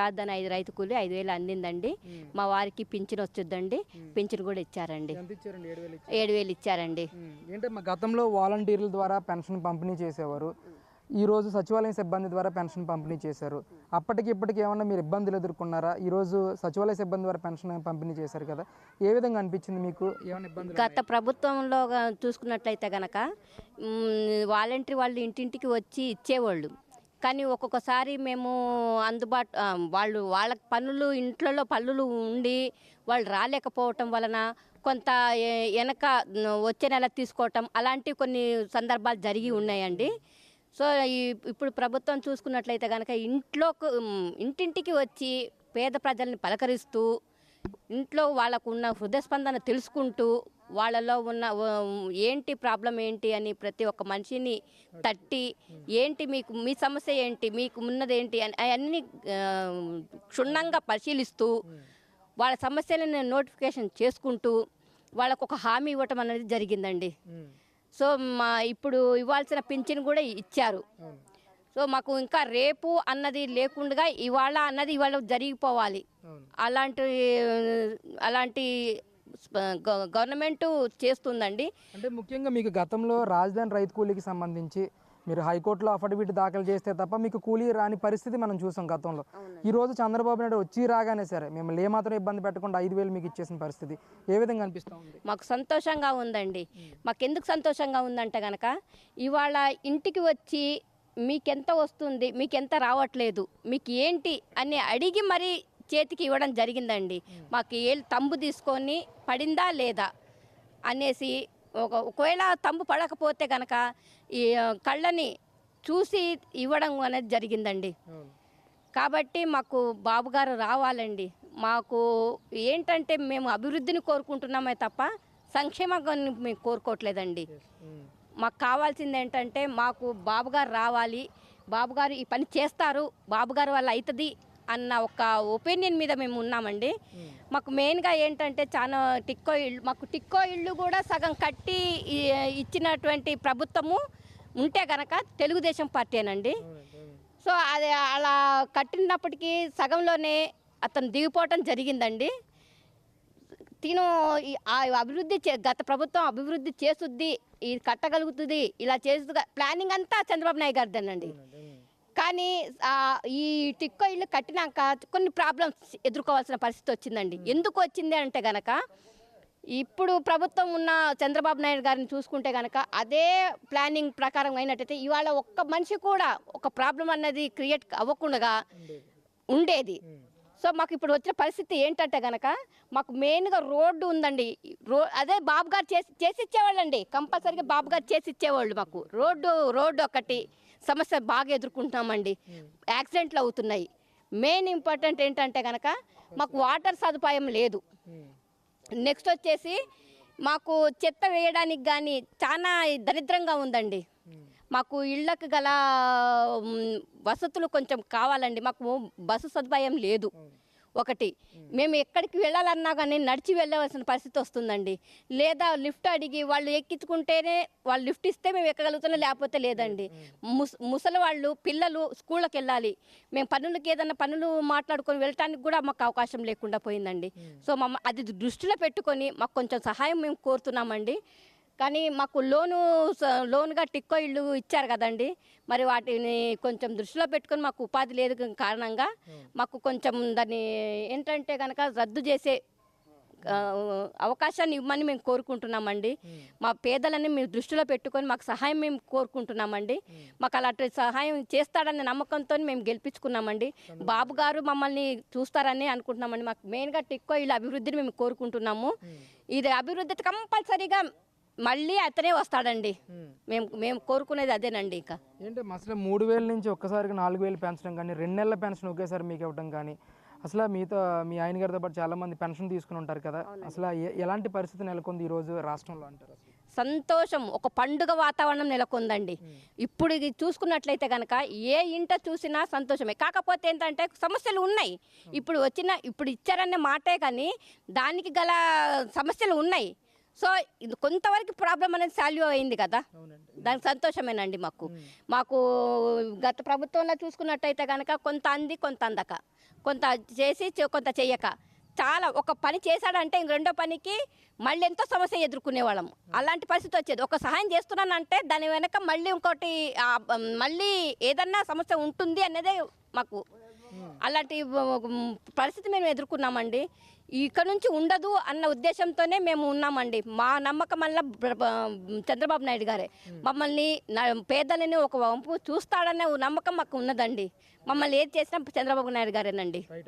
రాజధాని ఐదు రైతు కూలి ఐదు వేలు అందిందండి. మా వారికి పింఛన్ వచ్చుద్దండి పింఛన్ కూడా ఇచ్చారండి. ఏడు వేలు ఇచ్చారండి. ఏంటమ్మా గతంలో వాలంటీర్ల ద్వారా పెన్షన్ పంపిణీ చేసేవారు. ఈ రోజు సచివాలయం సిబ్బంది ద్వారా పెన్షన్ పంపిణీ చేశారు. అప్పటికి ఇప్పటికి ఏమన్నా మీరు ఇబ్బందులు ఎదుర్కొన్నారా? ఈ రోజు సచివాలయ సిబ్బంది ద్వారా పెన్షన్ పంపిణీ చేశారు కదా. ఏ విధంగా అనిపించింది మీకు? గత ప్రభుత్వంలో చూసుకున్నట్లయితే గనక వాలంటరీ వాళ్ళు ఇంటింటికి వచ్చి ఇచ్చేవాళ్ళు. కానీ ఒక్కొక్కసారి మేము అందుబాటు వాళ్ళు వాళ్ళ పనులు ఇంట్లో పనులు ఉండి వాళ్ళు రాలేకపోవటం వలన కొంత వెనక వచ్చే నెల తీసుకోవటం అలాంటి కొన్ని సందర్భాలు జరిగి ఉన్నాయండి. సో ఇప్పుడు ప్రభుత్వం చూసుకున్నట్లయితే కనుక ఇంట్లో ఇంటింటికి వచ్చి పేద ప్రజల్ని పలకరిస్తూ ఇంట్లో వాళ్ళకు ఉన్న హృదయస్పందన తెలుసుకుంటూ వాళ్ళలో ఉన్న ఏంటి ప్రాబ్లం ఏంటి అని ప్రతి ఒక్క మనిషిని తట్టి ఏంటి మీకు మీ సమస్య ఏంటి మీకు ఉన్నది ఏంటి అని అవన్నీ క్షుణ్ణంగా పరిశీలిస్తూ వాళ్ళ సమస్యలను నోటిఫికేషన్ చేసుకుంటూ వాళ్ళకు ఒక హామీ ఇవ్వటం అనేది జరిగిందండి. సో మా ఇప్పుడు ఇవ్వాల్సిన పింఛన్ కూడా ఇచ్చారు. సో మాకు ఇంకా రేపు అన్నది లేకుండా ఇవాళ అన్నది ఇవాళ జరిగిపోవాలి. అలాంటి అలాంటి గవర్నమెంట్ చేస్తుందండి. అంటే ముఖ్యంగా మీకు గతంలో రాజధాని రైతు కూలీకి సంబంధించి మీరు హైకోర్టులో అఫిడవిట్ దాఖలు చేస్తే తప్ప మీకు కూలీ రాని పరిస్థితి మనం చూసాం గతంలో. ఈ రోజు చంద్రబాబు నాయుడు వచ్చి రాగానే సరే మిమ్మల్ని ఏమాత్రం ఇబ్బంది పెట్టకుండా ఐదు వేలు మీకు ఇచ్చేసిన పరిస్థితి ఏ విధంగా అనిపిస్తూ ఉంది? మాకు సంతోషంగా ఉందండి. మాకు ఎందుకు సంతోషంగా ఉందంటే గనక ఇవాళ ఇంటికి వచ్చి మీకెంత వస్తుంది మీకెంత రావట్లేదు మీకు ఏంటి అని అడిగి మరీ చేతికి ఇవ్వడం జరిగిందండి. మాకు ఏ తంబు తీసుకొని పడిందా లేదా అనేసి ఒక ఒకవేళ తంబు పడకపోతే గనక ఈ కళ్ళని చూసి ఇవ్వడం అనేది జరిగిందండి. కాబట్టి మాకు బాబు గారు రావాలండి. మాకు ఏంటంటే మేము అభివృద్ధిని కోరుకుంటున్నామే తప్ప సంక్షేమాన్ని మేము కోరుకోవట్లేదండి. మాకు కావాల్సింది ఏంటంటే మాకు బాబు గారు రావాలి. బాబు గారు ఈ పని చేస్తారు. బాబు గారు వల్ల అవుతుంది అన్న ఒక ఒపీనియన్ మీద మేము ఉన్నామండి. మాకు మెయిన్గా ఏంటంటే చాలా టిక్కో ఇల్లు మాకు టిక్కో ఇల్లు కూడా సగం కట్టి ఇచ్చినటువంటి ప్రభుత్వము ఉంటే గనక తెలుగుదేశం పార్టీనండి సో అది అలా కట్టినప్పటికీ సగంలోనే అతను దిగిపోవటం జరిగిందండి. తిను అభివృద్ధి చే- గత ప్రభుత్వం అభివృద్ధి చేస్తుంది ఇది కట్టగలుగుతుంది ఇలా చేస్తుంది ప్లానింగ్ అంతా చంద్రబాబు నాయుడు గారిదేనండి. కానీ ఈ టిక్కో ఇల్లు కట్టినాక కొన్ని ప్రాబ్లమ్స్ ఎదుర్కోవాల్సిన పరిస్థితి వచ్చిందండి. ఎందుకు వచ్చింది అంటే గనక ఇప్పుడు ప్రభుత్వం ఉన్న చంద్రబాబు నాయుడు గారిని చూసుకుంటే గనక అదే ప్లానింగ్ ప్రకారం అయినట్టయితే ఇవాళ ఒక్క మనిషి కూడా ఒక ప్రాబ్లం అన్నది క్రియేట్ అవ్వకుండా ఉండేది. సో మాకు ఇప్పుడు వచ్చిన పరిస్థితి ఏంటంటే గనక మాకు మెయిన్గా రోడ్డు ఉందండి. రో అదే బాబు గారు చేసి చేసి ఇచ్చేవాళ్ళండి కంపల్సరీగా బాబు గారు చేసి ఇచ్చేవాళ్ళు మాకు. రోడ్డు రోడ్డు ఒకటి సమస్య బాగా ఎదుర్కొంటున్నామండి. యాక్సిడెంట్లు అవుతున్నాయి. మెయిన్ ఇంపార్టెంట్ ఏంటంటే గనక మాకు వాటర్ సదుపాయం లేదు. నెక్స్ట్ వచ్చేసి మాకు చెత్త వేయడానికి కానీ చాలా దరిద్రంగా ఉందండి. మాకు ఇళ్ళకు గల వసతులు కొంచెం కావాలండి. మాకు బస్సు సదుపాయం లేదు. ఒకటి మేము ఎక్కడికి వెళ్ళాలన్నా కానీ నడిచి వెళ్ళవలసిన పరిస్థితి వస్తుందండి. లేదా లిఫ్ట్ అడిగి వాళ్ళు ఎక్కించుకుంటేనే వాళ్ళు లిఫ్ట్ ఇస్తే మేము ఎక్కగలుగుతున్నాం లేకపోతే లేదండి. ముస్ ముసలి వాళ్ళు పిల్లలు స్కూళ్ళకి వెళ్ళాలి. మేము పనులకి ఏదైనా పనులు మాట్లాడుకొని వెళ్ళటానికి కూడా మాకు అవకాశం లేకుండా పోయిందండి. సో మమ్మ అది దృష్టిలో పెట్టుకొని మాకు కొంచెం సహాయం మేము కోరుతున్నామండి. కానీ మాకు లోను స- లోనుగా టిక్కో ఇల్లు ఇచ్చారు కదండి. మరి వాటిని కొంచెం దృష్టిలో పెట్టుకొని మాకు ఉపాధి లేదు కారణంగా మాకు కొంచెం దాన్ని ఏంటంటే కనుక రద్దు చేసే అవకాశాన్ని ఇవ్వమని మేము కోరుకుంటున్నామండి. మా పేదలని మేము దృష్టిలో పెట్టుకొని మాకు సహాయం మేము కోరుకుంటున్నామండి. మాకు అలాంటి సహాయం చేస్తాడనే నమ్మకంతో మేము గెలిపించుకున్నామండి. బాబు గారు మమ్మల్ని చూస్తారని అనుకుంటున్నామండి. మాకు మెయిన్గా టిక్కో ఇల్లు అభివృద్ధిని మేము కోరుకుంటున్నాము. ఇది అభివృద్ధి కంపల్సరీగా మళ్ళీ అతనే వస్తాడండి. మేము మేము కోరుకునేది అదేనండి ఇంకా. ఏంటి అసలు మూడు వేల నుంచి ఒక్కసారికి నాలుగు వేలు పెంచడం కానీ రెండు నెలల పెన్షన్ ఒకేసారి మీకు ఇవ్వడం కానీ అసలు మీతో మీ ఆయన గారితో పాటు చాలా మంది పెన్షన్ తీసుకుని ఉంటారు కదా. అసలు ఎలాంటి పరిస్థితి నెలకొంది ఈ రోజు రాష్ట్రంలో అంటారు సంతోషం ఒక పండుగ వాతావరణం నెలకొందండి. ఇప్పుడు ఇది చూసుకున్నట్లయితే కనుక ఏ ఇంట చూసినా సంతోషమే. కాకపోతే ఏంటంటే సమస్యలు ఉన్నాయి. ఇప్పుడు వచ్చిన ఇప్పుడు ఇచ్చారనే మాటే కానీ దానికి గల సమస్యలు ఉన్నాయి. సో ఇది కొంతవరకు ప్రాబ్లం అనేది సాల్వ్ అయింది కదా? దానికి సంతోషమేనండి మాకు. మాకు గత ప్రభుత్వంలో చూసుకున్నట్టయితే కనుక కొంత అంది కొంత అందక. కొంత చేసి కొంత చెయ్యక. చాలా ఒక పని చేశాడంటే ఇంక రెండో పనికి మళ్ళీ ఎంతో సమస్య ఎదుర్కొనేవాళ్ళం. అలాంటి పరిస్థితి వచ్చేది. ఒక సహాయం చేస్తున్నానంటే దాని వెనక మళ్ళీ ఇంకోటి మళ్ళీ ఏదన్నా సమస్య ఉంటుంది అనేదే మాకు. అలాంటి పరిస్థితి మేము ఎదుర్కొన్నామండి. ఇక్కడ నుంచి ఉండదు అన్న ఉద్దేశంతోనే మేము ఉన్నామండి. మా నమ్మకం వల్ల చంద్రబాబు నాయుడు గారే. మమ్మల్ని పేదలని ఒక వంపు చూస్తాడనే నమ్మకం మాకు ఉన్నదండి. మమ్మల్ని ఏది చేసినా చంద్రబాబు నాయుడు గారేనండి.